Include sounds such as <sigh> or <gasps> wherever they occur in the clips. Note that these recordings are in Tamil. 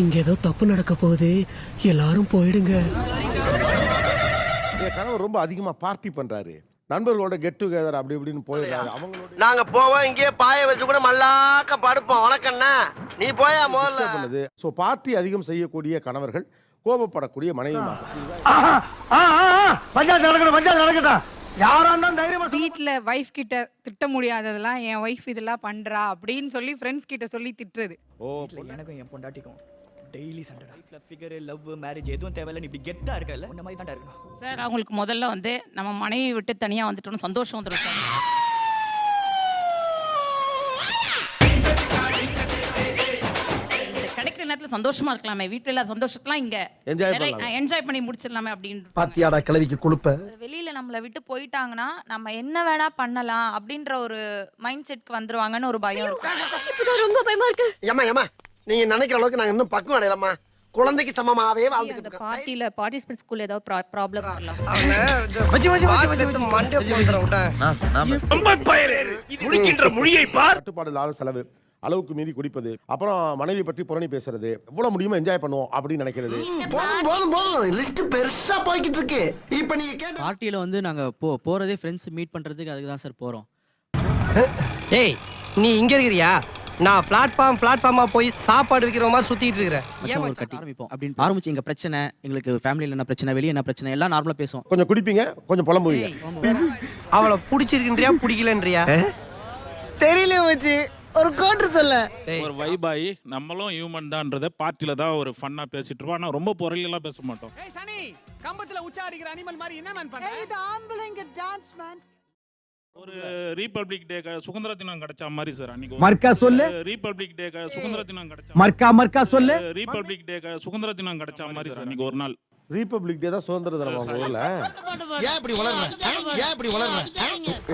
இங்க ஏதோ தப்பு நடக்க போகுது. எல்லாரும் போயிடுங்க. என் கணவர் ரொம்ப அதிகமா பார்ட்டி பண்றாரு. நண்பர்களோட கெட் டுகெதர் அப்படி இப்படின்னு போயிடுறாரு. அவங்களோட நாங்க போவோம் இங்கேயே பாய வச்சு கூட மல்லாக்க படுப்போம். வணக்கண்ணா நீ போயா முதல்ல? disturb பண்ணுது. ஸோ பார்ட்டி அதிகம் செய்யக்கூடிய கணவர்கள் கோபப்படக்கூடிய மனைவி பஞ்சாயத்து நடக்கணும் பஞ்சாயத்து நடக்கட்டும். யாரா இருந்தாலும் தைரியமா வீட்ல வைஃப் கிட்ட திட்ட முடியாததெல்லாம் என் ஒய்ஃப் இதெல்லாம் பண்றா அப்படின்னு சொல்லி ஃப்ரெண்ட்ஸ் கிட்ட சொல்லி திட்டுறது. ஓ எனக்கும் என் பொண்டாட்டிக்கும் டெய்லி சண்டை லைஃப்ல ஃபிகர் லவ் மேரேஜ் எதுவும் தேவையில்ல. நீ இப்படி கெத்தா இருக்கல உன்ன மாதிரி தான் இருக்கணும் சார் அவங்களுக்கு முதல்ல வந்து நம்ம மனைவி விட்டு தனியாக வந்துட்டோம்னு சந்தோஷம் வந்துடும் சார் இந்த கிடைக்கிற நேரத்தில் சந்தோஷமா இருக்கலாமே. வீட்டில் இல்லாத சந்தோஷத்தெல்லாம் இங்கே Enjoy பண்ணலாம். என்ஜாய் பண்ணி முடிச்சிடலாமே அப்படின்னு பாத்தியாடா கிளவிக்கு கொழுப்ப? வெளியில நம்மளை விட்டு போயிட்டாங்கன்னா நம்ம என்ன வேணா பண்ணலாம் அப்படின்ற ஒரு மைண்ட் செட்க்கு வந்துருவாங்கன்னு ஒரு பயம் இருக்கு ரொம்ப பயமா இருக்கு. ஏமா ஏமா நீங்க நினைக்கிற அளவுக்கு நாங்க இன்னும் பக்குவம் அடையலாமா குழந்தைக்கு சமமாவே வாழ்ந்துட்டு இருக்கோம். பார்ட்டில பார்ட்டிசிபென்ட் ஸ்கூல் ஏதாவது ப்ராப்ளம் வரலாம். மண்டே போந்துற கட்டுப்பாடு இல்லாத செலவு அளவுக்கு மீறி குடிப்பது அப்புறம் மனைவி பற்றி புரணி பேசுறது எவ்வளவு முடியுமோ என்ஜாய் பண்ணுவோம் அப்படின்னு நினைக்கிறது. போதும் போதும் போதும். லிஸ்ட் பெருசா போய்கிட்டு இருக்கு. இப்ப நீங்க கேட்ட பார்ட்டியில வந்து நாங்க போ போறதே ஃப்ரெண்ட்ஸ் மீட் பண்றதுக்கு அதுக்கு தான் சார் போறோம் டேய் நீ இங்க இருக்கிறியா? நான் பிளாட்ஃபார்ம் பிளாட்ஃபார்மா போய் சாப்பாடு விக்கிற மாதிரி சுத்திட்டு இருக்கிறேன். ஒரு கட்டி. ஆரம்பிப்போம். அப்படின்னு ஆரம்பிச்சு எங்க பிரச்சனை எங்களுக்கு ஃபேமிலியில் என்ன பிரச்சனை வெளியே என்ன பிரச்சனை எல்லாம் நார்மலா பேசுவோம். கொஞ்சம் குடிப்பீங்க கொஞ்சம் புலம்புவீங்க. அவளை பிடிச்சிருக்கின்றியா பிடிக்கலன்றியா? தெரியல வச்சு ஒரு கோட்டு சொல்ல. ஒரு வைபாயி நம்மளும் ஹியூமன் தான்றத பார்ட்டில தான் ஒரு ஃபன்னா பேசிட்டு இருப்போம். ஆனா ரொம்ப பொருளெல்லாம் பேச மாட்டோம். சனி கம்பத்துல உச்சா அடிக்கிற அனிமல் மாதிரி என்ன மேன் பண்ற ஒரு ரீபப்ளிக் டே சுதந்திர தினம் கிடைச்ச மாதிரி சார் அன்னைக்கு மர்க்கா சொல்லு. ரீபப்ளிக் டே சுதந்திர தினம் கிடைச்ச மர்க்கா மர்க்கா சொல்லு. ரீபப்ளிக் டே சுதந்திர தினம் கிடைச்ச மாதிரி சார் அன்னைக்கு ஒரு நாள். ரீபப்ளிக் டே தான் சுதந்திர தினம் ஊர்ல. ஏன் இப்படி வளர்ற? ஏன் இப்படி வளர்ற?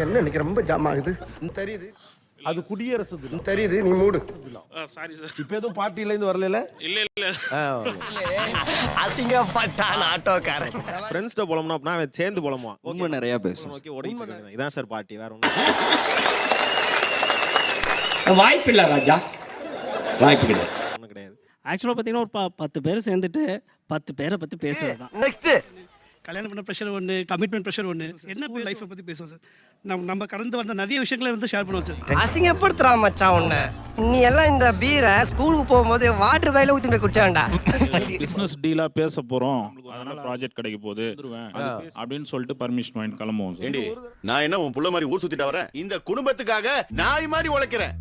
என்ன இன்னைக்கு ரொம்ப ஜாம் ஆகுது? தெரியுது. அது குடியரசு தினம். தெரியுது நீ மூடு. சாரி சார் இப்ப எதுவும் பார்ட்டில இருந்து வரல இல்ல. இல்ல அசிங்கப்பட்டான் ஆட்டோக்காரன். ஃப்ரெண்ட்ஸ்ட போலம்னா அப்படின்னா அவன் சேர்ந்து போலமா உண்மை நிறைய பேசும் ஓகே ஓடிட்டு. இதான் சார் பார்ட்டி வேற ஒன்றும் வாய்ப்பில்ல ராஜா. வாய்ப்பு கிடையாது. ஒன்றும் கிடையாது. ஆக்சுவலா பாத்தீங்கன்னா ஒரு ப- பத்து பேர் சேர்ந்துட்டு பத்து பேரை பத்தி பேசுறது தான் நெக்ஸ்ட் கல்யாணம் பண்ண ப்ரெஷர் ஒன்று கமிட்மெண்ட் ப்ரெஷர் ஒன்று என்ன லைஃப்பை பத்தி பேசுவோம் சார் நம்ம நம்ம கடந்து வந்த நிறைய விஷயங்களை வந்து ஷேர் பண்ணுவோம் சார் அசிங்கப்படுத்துறா மச்சான் உன்னை. நீ எல்லாம் இந்த பீரை ஸ்கூலுக்கு போகும்போது வாட்டர் பையில ஊத்தி போய் குடிச்சாண்டா பிசினஸ் டீலா பேச போறோம். அதனால ப்ராஜெக்ட் கிடைக்க போகுது. அப்படின்னு சொல்லிட்டு பர்மிஷன் வாங்கி கிளம்புவோம் சார் ஏண்டி நான் என்ன உன் புள்ள மாதிரி ஊர் சுத்திட்டு வரேன்? இந்த குடும்பத்துக்காக நாய் மாதிரி உழைக்கிறேன்.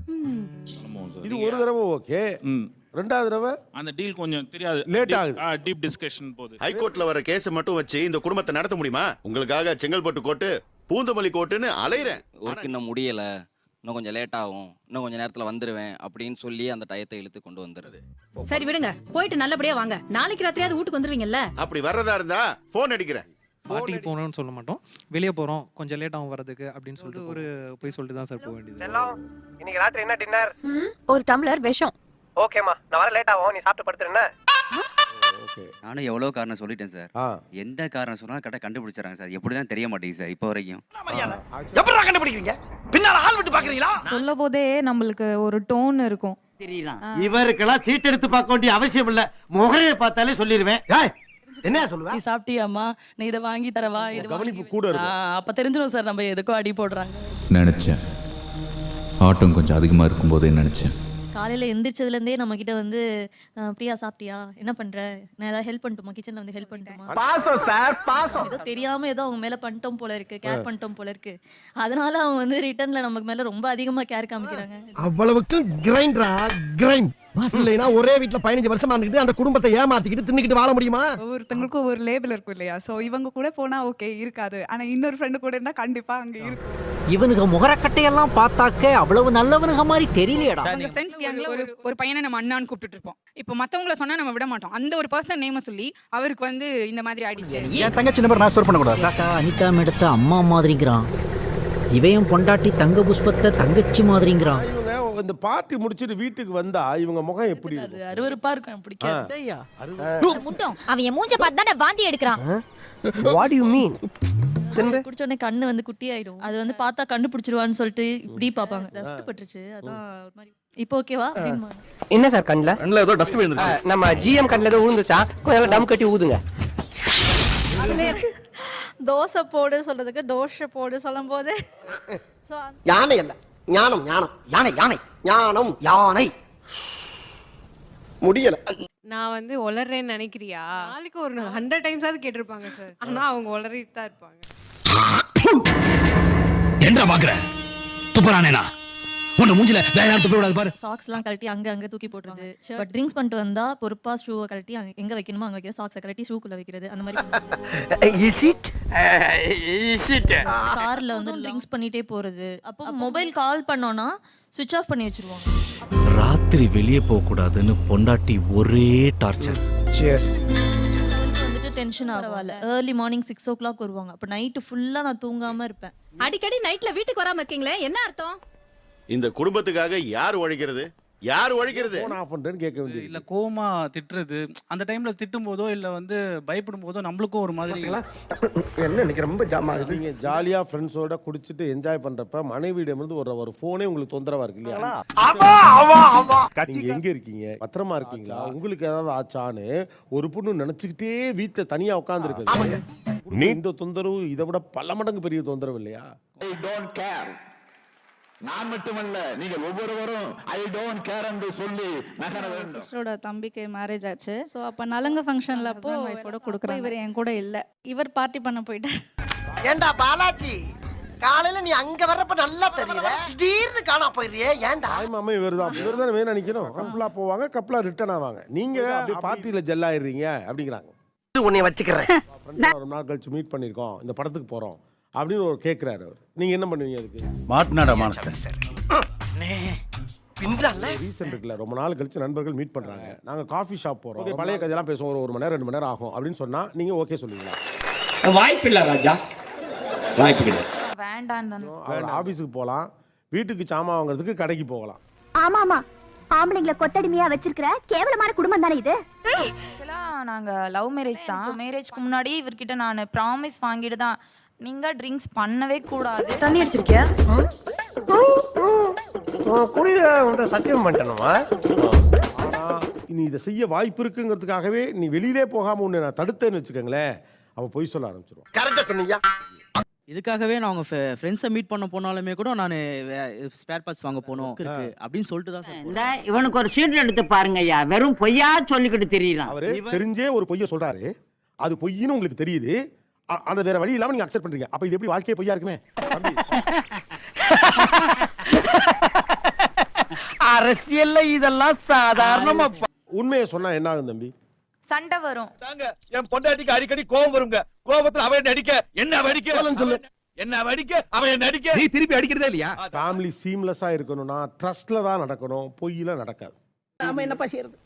இது ஒரு தடவை ஓகே ம். ரெண்டாவது தடவை அந்த டீல் கொஞ்சம் தெரியாது. Late ஆகுது. டீப் டிஸ்கஷன் போகுது. ஹைகோர்ட்ல வர கேஸ் மட்டும் வச்சு இந்த குடும்பத்தை நடத்த முடியுமா? உங்களுக்காக செங்கல்பட்டு கோட்டு பூந்தமல்லி கோட்டுன்னு அலையிறேன். ஒர்க் இன்னும் முடியல. இன்னும் கொஞ்சம் லேட் ஆகும். இன்னும் கொஞ்சம் நேரத்துல வந்துருவேன் அப்படின்னு சொல்லி அந்த டயத்தை இழுத்து கொண்டு வந்துடுது சரி விடுங்க. போயிட்டு நல்லபடியா வாங்க. நாளைக்கு ராத்திரியாவது வீட்டுக்கு வந்துருவீங்கல்ல? அப்படி வர்றதா இருந்தா போன் அடிக்கிறேன். பார்ட்டிக்கு போகணும்னு சொல்ல மாட்டோம். வெளியே போறோம். கொஞ்சம் லேட் ஆகும் வரதுக்கு அப்படின்னு சொல்லிட்டு ஒரு போய் சொல்லிட்டு தான் சார் போக வேண்டியது. இன்னைக்கு ராத்திரி என்ன டின்னர் ஒரு டம்ளர் விஷம். ஓகேமா நான் வர லேட் ஆகும் நீ சாப்பிட்டு படுத்துறேன்னா ஓகே. நானும் எவ்வளோ காரணம் சொல்லிட்டேன் சார். எந்த காரணம் சொன்னாலும் கரெக்டாக கண்டுபிடிச்சாங்க சார். எப்படி தான் தெரிய மாட்டேங்குது சார் இப்போ வரைக்கும். எப்படா கண்டுபிடிக்கிறீங்க? பின்னால ஆள் விட்டு பாக்குறீங்களா? சொல்ல போதே நம்மளுக்கு ஒரு டோன் இருக்கும். இவருக்கெல்லாம் சீட் எடுத்து பார்க்க வேண்டிய அவசியம் இல்ல. முகரையை பார்த்தாலே சொல்லிடுவேன் என்ன சொல்லுவ? நீ சாப்பிட்டியாமா நீ இதை வாங்கி தரவா? இது கவனிப்பு கூட இருக்கும். அப்ப தெரிஞ்சிடும் சார் நம்ம எதுக்கும் அடி போடுறாங்க. நினைச்சேன். ஆட்டம் கொஞ்சம் அதிகமா இருக்கும்போதே நினைச்சேன். காலையில எந்திரிச்சதுல இருந்தே நம்ம கிட்ட வந்து பிரியா சாப்பிட்டியா? என்ன பண்ற? நான் ஏதாவது ஹெல்ப் பண்ணட்டுமா? கிச்சன்ல வந்து ஹெல்ப் பண்ணட்டுமா? பாசம் சார் பாசம். ஏதோ தெரியாம ஏதோ அவங்க மேல பண்ணிட்டோம் போல இருக்கு கேர் பண்ணிட்டோம் போல இருக்கு. அதனால அவங்க வந்து ரிட்டர்ன்ல நமக்கு மேல ரொம்ப அதிகமா கேர் காமிக்கிறாங்க. அவ்வளவுக்கு கிரைண்டரா கிரைண்ட் இல்லைன்னா ஒரே வீட்ல பதினஞ்சு வருஷமா இருந்துக்கிட்டு அந்த குடும்பத்தை ஏமாத்திக்கிட்டு தின்னுக்கிட்டு வாழ முடியுமா? ஒவ்வொருத்தங்களுக்கும் ஒரு லேபிள் இருக்கும் இல்லையா? சோ இவங்க கூட போனா ஓகே இருக்காது. ஆனா இன்னொரு ஃப்ரெண்டு கூட இருந்தா கண்டிப்பா அங்க இருக்கும். இவனுக்கு முகரக்கட்டையெல்லாம் பார்த்தாக்க அவ்வளவு நல்லவனுங்க மாதிரி தெரியலையடா. அவங்க ஃப்ரெண்ட்ஸ் கேங்ல ஒரு ஒரு பையனை நம்ம அண்ணான்னு கூப்பிட்டுட்டு இருப்போம் இப்போ மத்தவங்கள சொன்னா நம்ம விட மாட்டோம். அந்த ஒரு பர்சன் நேம சொல்லி அவருக்கு வந்து இந்த மாதிரி ஆயிடுச்சு. என் தங்கச்சி நம்பர் நான் ஸ்டோர் பண்ணக்கூடாது? அக்கா அனிதா எடுத்த அம்மா மாதிரிங்கிறான். இவன் பொண்டாட்டி தங்க புஷ்பத்தை தங்கச்சி மாதிரிங்கிறான். இந்த பார்ட்டி முடிச்சிட்டு வீட்டுக்கு வந்தா இவங்க முகம் எப்படி அருவருப்பா இருக்கும் பிடிக்காது முட்டம் அவன் என் மூஞ்ச பார்த்து தானே வாந்தி எடுக்கிறான். வாட் யூ மீன் குடிச்ச உடனே கண்ணு வந்து குட்டி ஆயிடும் அது வந்து பார்த்தா கண்டுபிடிச்சிருவான்னு சொல்லிட்டு இப்படி பார்ப்பாங்க. டஸ்ட் பட்டுருச்சு. அதான் ஒரு மாதிரி. இப்போ ஓகேவா என்ன சார் கண்ணில்? கண்ணில் ஏதோ டஸ்ட்பின் நம்ம ஜிஎம் கண்ணில் ஏதோ விழுந்துச்சா கொஞ்சம் டம் கட்டி ஊதுங்க. தோசை போடு சொல்றதுக்கு தோசை போடு சொல்லும் போது. யானை அல்ல. ஞானம் ஞானம். யானை யானை. ஞானம் யானை. முடியல. நான் வந்து உளறேன்னு நினைக்கிறியா? நாளைக்கு ஒரு ஹண்ட்ரட் டைம்ஸாவது கேட்டிருப்பாங்க சார். ஆனா அவங்க உளறிட்டு தான் இருப்பாங்க. என்ன பாக்குற? துப்புறானேனா? உன்னை மூஞ்சில வேற யாரும் துப்ப விடாது பாரு. சாக்ஸ்லாம் கழட்டி அங்க அங்க தூக்கி போட்டுறது பட் ட்ரிங்க்ஸ் பண்ணிட்டு வந்தா பொறுப்பா ஷூவை கழட்டி அங்க எங்க வைக்கணுமோ அங்க வைக்கிறது சாக்ஸை கழட்டி ஷூக்குள்ள வைக்கிறது. அந்த மாதிரி இஸ் இட் இஸ் இட் கார்ல வந்து ட்ரிங்க்ஸ் பண்ணிட்டே போறது. அப்போ மொபைல் கால் பண்ணோம்னா சுவிட்ச் ஆஃப் பண்ணி வச்சிருவாங்க. ராத்திரி வெளியே போக கூடாதுன்னு பொண்டாட்டி ஒரே டார்ச்சர் சியர்ஸ் டென்ஷன் பரவாயில்ல. Early morning six o'clock வருவாங்க. அப்போ நைட்டு ஃபுல்லா நான் தூங்காம இருப்பேன். அடிக்கடி நைட்ல வீட்டுக்கு வராம இருக்கீங்களே? என்ன அர்த்தம்? இந்த குடும்பத்துக்காக யார் உழைக்கிறது? யார் உழைக்கிறது போன் ஆஃப் பண்றேன்னு கேட்க வேண்டியது இல்ல கோவமா திட்டுறது. அந்த டைம்ல திட்டும் போதோ இல்ல வந்து பயப்படும் போதோ நம்மளுக்கும் ஒரு மாதிரி என்ன இன்னைக்கு ரொம்ப ஜாம் ஆகுது? நீங்க ஜாலியா ஃப்ரெண்ட்ஸோட குடிச்சிட்டு என்ஜாய் பண்றப்ப மனைவியிடம் இருந்து ஒரு ஒரு போனே உங்களுக்கு தொந்தரவா இருக்கு இல்லையா? நீங்க எங்க இருக்கீங்க? பத்திரமா இருக்கீங்களா? உங்களுக்கு ஏதாவது ஆச்சான்னு ஒரு பொண்ணு நினைச்சுக்கிட்டே வீட்டுல தனியா உட்கார்ந்து இருக்குது இந்த தொந்தரவு இதை விட பல மடங்கு பெரிய தொந்தரவு இல்லையா? நான் மட்டுமல்ல நீங்கள் ஒவ்வொருவரும் ஐ டோன்ட் கேர் என்று சொல்லி நகர வேண்டும். சிஸ்டரோட தம்பிக்கு மேரேஜ் ஆச்சு. ஸோ அப்போ நலங்கு ஃபங்க்ஷனில் அப்போ ஒய்ஃபோட கொடுக்குறோம் இவர் என் கூட இல்லை. இவர் பார்ட்டி பண்ண போயிட்டார். ஏண்டா பாலாஜி? காலையில நீ அங்க வர்றப்ப நல்லா தெரியற திடீர்னு காணா போயிடுறியே. ஏண்டா? தாய் மாமா இவர் தான் இவர் தானே வேணும் நினைக்கணும் கப்பலா போவாங்க கப்பலா ரிட்டர்ன் ஆவாங்க. நீங்க அப்படியே பார்ட்டியில ஜெல் ஆயிடுறீங்க அப்படிங்கிறாங்க. உன்னை வச்சுக்கிறேன். ஒரு நாள் கழிச்சு மீட் பண்ணிருக்கோம் இந்த படத்துக்கு போறோம். அப்படின்னு ஒரு கேட்கிறாரு அவர். நீங்க என்ன பண்ணுவீங்க அதுக்கு? மாட்டினாடா மானஸ்தன் பின்றால ரீசன் இருக்குல்ல ரொம்ப நாள் கழிச்சு நண்பர்கள் மீட் பண்றாங்க. நாங்க காஃபி ஷாப் போறோம். Okay, பழைய கதையெல்லாம் பேசுவோம். ஒரு ஒரு மணி நேரம் ரெண்டு மணி நேரம் ஆகும் அப்படின்னு சொன்னா நீங்க ஓகே சொல்லுவீங்களா? வாய்ப்பில்லை ராஜா. வாய்ப்பு தானே அவர் ஆபீஸுக்கு போகலாம் வீட்டுக்கு சாமான் வாங்குறதுக்கு கடைக்கு போகலாம். ஆமா ஆமா. ஆம்பளைங்களை கொத்தடிமையா வச்சிருக்கிற கேவலமான குடும்பம் தானே இது? ஆக்சுவலா நாங்க லவ் மேரேஜ் தான். மேரேஜ்க்கு முன்னாடி இவர்கிட்ட நான் ப்ராமிஸ் வாங்கிட்டு தான் நீங்க ட்ரிங்க்ஸ் பண்ணவே கூடாது. தண்ணி அடிச்சிருக்கியா? குடித உன்ட்ட சத்தியம் பண்ணிட்டணுமா ஆனா நீ இதை செய்ய வாய்ப்பு இருக்குங்கிறதுக்காகவே நீ வெளியிலே போகாம உன்னை நான் தடுத்தேன்னு வச்சுக்கோங்களேன். அவன் பொய் சொல்ல ஆரம்பிச்சிருவான். கரெக்டா சொன்னீங்க. இதுக்காகவே நான் அவங்க ஃப்ரெண்ட்ஸை மீட் பண்ண போனாலுமே கூட நான் ஸ்பேர் பார்ட்ஸ் வாங்க போகணும் இருக்கு. அப்படின்னு சொல்லிட்டு தான் இந்த இவனுக்கு ஒரு சீட் எடுத்து பாருங்க ஐயா. வெறும் பொய்யா சொல்லிக்கிட்டு தெரியலாம். அவரு தெரிஞ்சே ஒரு பொய்யை சொல்றாரு. அது பொய்ன்னு உங்களுக்கு தெரியுது. அந்த வேற வழி இல்லாம நீங்க அக்செப்ட் பண்றீங்க. அப்ப இது எப்படி வாழ்க்கையே பொய்யா இருக்குமே? தம்பி, <laughs> அரசியல்ல இதெல்லாம் சாதாரணமா உண்மையை சொன்னா என்ன ஆகும் தம்பி? சண்டை வரும். என் பொண்டாட்டிக்கு அடிக்கடி கோபம் வருங்க. கோபத்துல அவன் நடிக்க என்ன அடிக்க? சொல்லு. என்ன அடிக்க? அவன் நடிக்க நீ திருப்பி அடிக்கிறதே இல்லையா? ஃபேமிலி சீம்லெஸ்ஸா இருக்கணும்னா ட்ரஸ்ட்ல தான் நடக்கணும் பொய்யில நடக்காது. நாம என்னப்பா செய்யறது?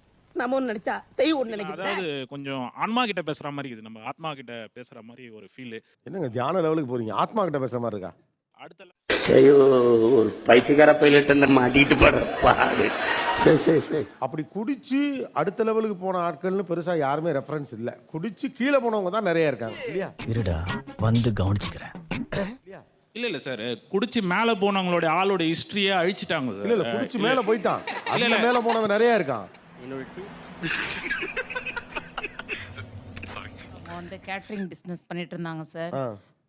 நாம ஒண்ணு நினைச்சா தெய்வம் ஒண்ணு நினைக்கிறேன் அதாவது கொஞ்சம் ஆன்மா கிட்ட பேசுற மாதிரி இருக்குது. நம்ம ஆத்மா கிட்ட பேசுற மாதிரி ஒரு ஃபீல் என்னங்க தியான லெவலுக்கு போறீங்க? ஆத்மா கிட்ட பேசுற மாதிரி இருக்கா? அடுத்த ஐயோ ஒரு பைத்தியக்கார பைலட் இந்த மாட்டிட்டு பாடு. சரி சரி சரி அப்படி குடிச்சு அடுத்த லெவலுக்கு போன ஆட்கள்னு பெருசா யாருமே ரெஃபரன்ஸ் இல்ல. குடிச்சு கீழே போனவங்க தான் நிறைய இருக்காங்க. இல்லையா? இருடா வந்து கவனிச்சுக்கிறேன். இல்ல இல்ல சார் குடிச்சு மேல போனவங்களோட ஆளோட ஹிஸ்டரியை அழிச்சிட்டாங்க சார் இல்ல இல்ல குடிச்சு மேல போயிட்டான். இல்ல. மேல போனவன் நிறைய இருக்கான். <laughs> வந்து கேட்டரிங் பிசினஸ் பண்ணிட்டு இருந்தாங்க சார்.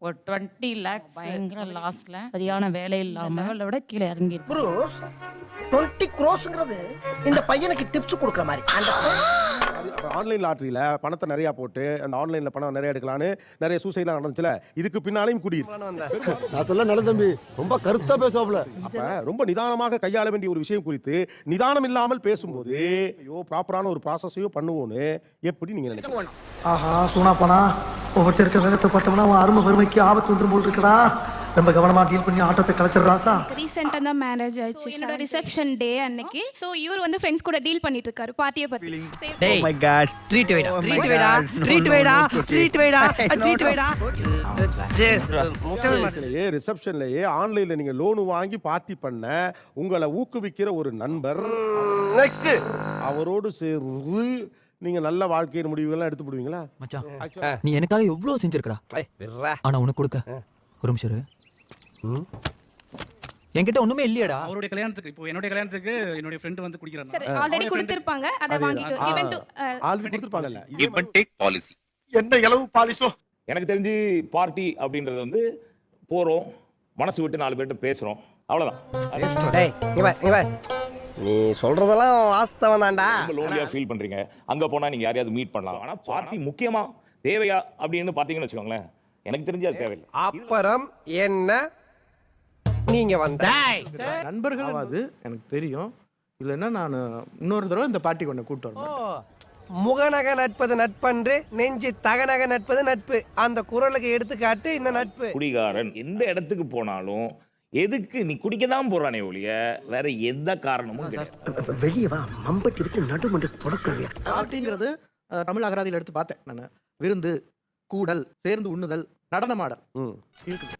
ஒரு டுவெண்ட்டி லேக்ஸ் பயங்கர லாஸ்ட்ல சரியான வேலை இல்லாம லெவலை விட கீழே இறங்கி டுவெண்ட்டி க்ரோஸ்ங்கிறது இந்த பையனுக்கு டிப்ஸ் கொடுக்குற மாதிரி. <gasps> ஆன்லைன் லாட்டரியில பணத்தை நிறைய போட்டு அந்த ஆன்லைன்ல பணம் நிறைய எடுக்கலான்னு நிறைய சூசைட்லாம் நடந்துச்சுல இதுக்கு பின்னாலையும் குடி. நான் சொல்ல நல்ல தம்பி. ரொம்ப கருத்தா பேசுவாப்ல அப்ப ரொம்ப நிதானமாக கையாள வேண்டிய ஒரு விஷயம் குறித்து நிதானம் இல்லாமல் பேசும்போது ஐயோ ப்ராப்பரான ஒரு ப்ராசஸையோ பண்ணுவோன்னு எப்படி நீங்க நினைக்கிறீங்க? ஆஹா சூனா போனா ஒவ்வொருத்தர் இருக்க வேகத்தை பார்த்தோம்னா அவன் அருமை வறுமைக்கு ஆபத்து வந்துரும் போல் இருக்கடா. ரொம்ப கவனமா டீல் பண்ணி ஆட்டத்தை கலைச்சிடுறாசா ரீசெண்டா தான் மேரேஜ் ஆயிடுச்சு என்னோட ரிசப்ஷன் டே அன்னைக்கு. சோ இவர் வந்து ஃப்ரெண்ட்ஸ் கூட டீல் பண்ணிட்டு இருக்காரு பார்ட்டியை பத்தி டேய் மை காட் ட்ரீட் வைடா ட்ரீட் வைடா ட்ரீட் வைடா ட்ரீட் வைடா ட்ரீட் வைடா. ஜெஸ் ரிசப்ஷன்லயே ரிசப்ஷன்லயே ஆன்லைன்ல நீங்க லோன் வாங்கி பார்ட்டி பண்ண உங்களை ஊக்குவிக்கிற ஒரு நண்பர். நெக்ஸ்ட் அவரோடு சேர்ந்து நீங்க நல்ல வாழ்க்கையின் முடிவுகள்லாம் எடுத்து போடுவீங்களா? மச்சான் நீ எனக்காக எவ்வளவு செஞ்சிருக்கடா? ஆனா உனக்கு கொடுக்க. ஒரு நிமிஷம். என்கிட்ட ஒண்ணுமே இல்லையடா. அவருடைய கல்யாணத்துக்கு இப்போ என்னுடைய கல்யாணத்துக்கு என்னுடைய ஃப்ரெண்டு வந்து குடிக்கிறாங்க சார் ஆல்ரெடி கொடுத்திருப்பாங்க அதை வாங்கிட்டு to, அஹ், ஆல்ரெடி கொடுத்துருப்பாங்கல்ல. அண்ட் டேக் பாலிசி என்ன இளவு பாலிசோ எனக்கு தெரிஞ்சு பார்ட்டி அப்படின்றது வந்து போகிறோம் மனசு விட்டு நாலு பேர்கிட்ட பேசுகிறோம் அவ்வளோதான் நீ சொல்றதெல்லாம் வாஸ்தவம் தான்டா. ரொம்ப லோன்லியாக ஃபீல் பண்ணுறீங்க அங்கே போனால் நீங்கள் யாரையாவது மீட் பண்ணலாம். ஆனால் பார்ட்டி முக்கியமாக தேவையா அப்படின்னு பார்த்தீங்கன்னு வச்சுக்கோங்களேன். எனக்கு தெரிஞ்சு அது தேவையில்லை. அப்புறம் என்ன நீங்க வந்த நண்பர்கள் அது எனக்கு தெரியும். இல்லைன்னா நான் இன்னொரு தடவை இந்த பார்ட்டி கொண்டு கூட்டு வரேன் முகநக நட்பது நட்பன்று நெஞ்சு தகநக நட்பது நட்பு. அந்த குரலுக்கு எடுத்துக்காட்டு இந்த நட்பு. குடிகாரன் எந்த இடத்துக்கு போனாலும் எதுக்கு நீ குடிக்க தான் போறானே ஒழிய வேற எந்த காரணமும் வெளியே வா. மம்பட்டி எடுத்து நடுமண்டு தொடக்கிறவியா பார்ட்டிங்கிறது அஹ், தமிழ் அகராதியில் எடுத்து பார்த்தேன் நான். விருந்து கூடல் சேர்ந்து உண்ணுதல் நடனமாடல். ம். இருக்குது